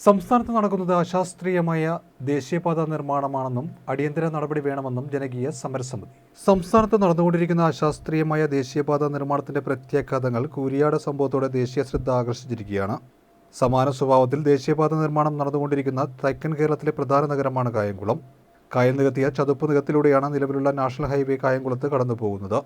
സംസ്ഥാനത്ത് നടക്കുന്നത് അശാസ്ത്രീയമായ ദേശീയപാത നിർമ്മാണമാണെന്നും അടിയന്തര നടപടി വേണമെന്നും ജനകീയ സമരസമിതി. സംസ്ഥാനത്ത് നടന്നുകൊണ്ടിരിക്കുന്ന അശാസ്ത്രീയമായ ദേശീയപാത നിർമ്മാണത്തിന്റെ പ്രത്യാഘാതങ്ങൾ കൂരിയാട് സംഭവത്തോടെ ദേശീയ ശ്രദ്ധ ആകർഷിച്ചിരിക്കുകയാണ്. സമാന സ്വഭാവത്തിൽ ദേശീയപാത നിർമ്മാണം നടന്നുകൊണ്ടിരിക്കുന്ന തെക്കൻ കേരളത്തിലെ പ്രധാന നഗരമാണ് കായംകുളം. കായൽ നികത്തിയ ചതുപ്പ് നികത്തിലൂടെയാണ് നിലവിലുള്ള നാഷണൽ ഹൈവേ കായംകുളത്ത് കടന്നു പോകുന്നത്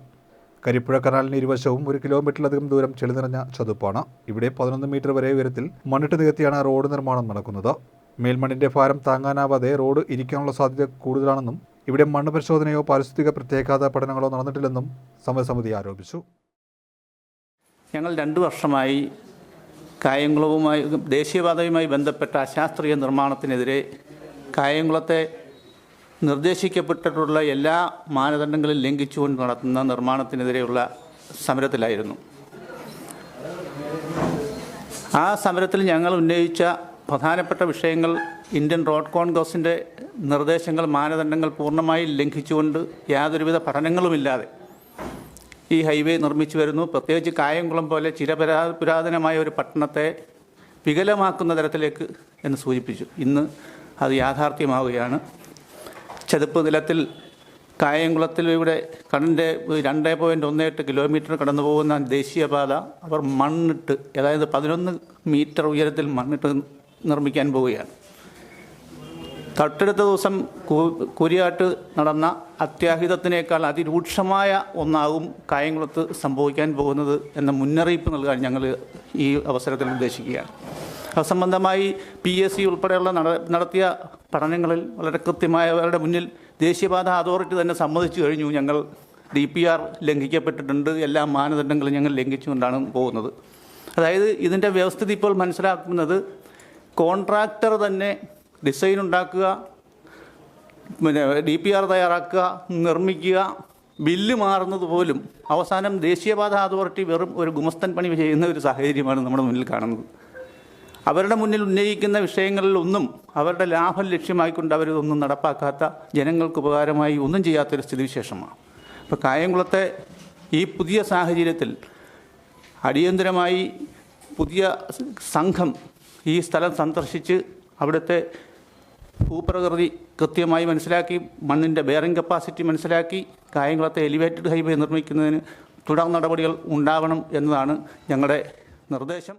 കരിപ്പുഴ കനാലിന് ഇരുവശവും ഒരു കിലോമീറ്ററിലധികം ദൂരം ചെളി നിറഞ്ഞ ചതുപ്പാണ്. ഇവിടെ പതിനൊന്ന് മീറ്റർ വരെ ഉയരത്തിൽ മണ്ണിട്ട് നികത്തിയാണ് റോഡ് നിർമ്മാണം നടക്കുന്നത്. മേൽമണ്ണിന്റെ ഭാരം താങ്ങാനാവാതെ റോഡ് ഇരിക്കാനുള്ള സാധ്യത കൂടുതലാണെന്നും ഇവിടെ മണ്ണ് പരിശോധനയോ പാരിസ്ഥിതിക പ്രത്യേകത പഠനങ്ങളോ നടന്നിട്ടില്ലെന്നും സമരസമിതി ആരോപിച്ചു. ഞങ്ങൾ രണ്ടു വർഷമായി കായംകുളവുമായി ദേശീയപാതയുമായി ബന്ധപ്പെട്ട അശാസ്ത്രീയ നിർമ്മാണത്തിനെതിരെ കായംകുളത്തെ നിർദ്ദേശിക്കപ്പെട്ടിട്ടുള്ള എല്ലാ മാനദണ്ഡങ്ങളും ലംഘിച്ചുകൊണ്ട് നടത്തുന്ന നിർമ്മാണത്തിനെതിരെയുള്ള സമരത്തിലായിരുന്നു. ആ സമരത്തിൽ ഞങ്ങൾ ഉന്നയിച്ച പ്രധാനപ്പെട്ട വിഷയങ്ങൾ ഇന്ത്യൻ റോഡ് കോൺഗ്രസിന്റെ നിർദ്ദേശങ്ങൾ മാനദണ്ഡങ്ങൾ പൂർണമായി ലംഘിച്ചുകൊണ്ട് യാതൊരുവിധ പഠനങ്ങളുമില്ലാതെ ഈ ഹൈവേ നിർമ്മിച്ചു വരുന്നു. പ്രത്യേകിച്ച് കായംകുളം പോലെ ചിരപരാ പുരാതനമായ ഒരു പട്ടണത്തെ വികലമാക്കുന്ന തരത്തിലേക്ക് എന്ന് സൂചിപ്പിച്ചു. ഇന്ന് അത് യാഥാർത്ഥ്യമാവുകയാണ്. ചതുപ്പ് നിലത്തിൽ കായംകുളത്തിൽ ഇവിടെ കണ്ണിന്റെ രണ്ട് പോയിന്റ് ഒന്ന് എട്ട് കിലോമീറ്റർ കടന്നു പോകുന്ന ദേശീയപാത അവർ മണ്ണിട്ട് അതായത് പതിനൊന്ന് മീറ്റർ ഉയരത്തിൽ മണ്ണിട്ട് നിർമ്മിക്കാൻ പോവുകയാണ്. തൊട്ടടുത്ത ദിവസം കുരിയാട്ട് നടന്ന അത്യാഹിതത്തിനേക്കാൾ അതിരൂക്ഷമായ ഒന്നാകും കായംകുളത്ത് സംഭവിക്കാൻ പോകുന്നത് എന്ന മുന്നറിയിപ്പ് നൽകാൻ ഞങ്ങൾ ഈ അവസരത്തിൽ ഉദ്ദേശിക്കുകയാണ്. സംബന്ധമായി പി എസ് സി ഉൾപ്പെടെയുള്ള നട- നടത്തിയ പഠനങ്ങളിൽ വളരെ കൃത്യമായവരുടെ മുന്നിൽ ദേശീയപാത അതോറിറ്റി തന്നെ സമ്മതിച്ചു കഴിഞ്ഞു. ഞങ്ങൾ ഡി പി ആർ ലംഘിക്കപ്പെട്ടിട്ടുണ്ട്. എല്ലാ മാനദണ്ഡങ്ങളും ഞങ്ങൾ ലംഘിച്ചുകൊണ്ടാണ് പോകുന്നത്. അതായത് ഇതിന്റെ വ്യവസ്ഥിതി ഇപ്പോൾ മനസ്സിലാക്കുന്നത് കോൺട്രാക്ടർ തന്നെ ഡിസൈൻ ഉണ്ടാക്കുക പിന്നെ ഡി പി ആർ തയ്യാറാക്കുക നിർമ്മിക്കുക ബില്ല് മാറുന്നത് പോലും അവസാനം ദേശീയപാത അതോറിറ്റി വെറും ഒരു ഗുമസ്തൻ പണി ചെയ്യുന്ന ഒരു സാഹചര്യമാണ് നമ്മുടെ മുന്നിൽ കാണുന്നത്. അവരുടെ മുന്നിൽ ഉന്നയിക്കുന്ന വിഷയങ്ങളിലൊന്നും അവരുടെ ലാഭം ലക്ഷ്യമായിക്കൊണ്ട് അവരിതൊന്നും നടപ്പാക്കാത്ത ജനങ്ങൾക്ക് ഉപകാരമായി ഒന്നും ചെയ്യാത്തൊരു സ്ഥിതിവിശേഷമാണ്. അപ്പോൾ കായംകുളത്തെ ഈ പുതിയ സാഹചര്യത്തിൽ അടിയന്തരമായി പുതിയ സംഘം ഈ സ്ഥലം സന്ദർശിച്ച് അവിടുത്തെ ഭൂപ്രകൃതി കൃത്യമായി മനസ്സിലാക്കി മണ്ണിന്റെ ബെയറിംഗ് കപ്പാസിറ്റി മനസ്സിലാക്കി കായംകുളത്തെ എലിവേറ്റഡ് ഹൈവേ നിർമ്മിക്കുന്നതിന് തുടർ നടപടികൾ ഉണ്ടാവണം എന്നതാണ് ഞങ്ങളുടെ നിർദ്ദേശം.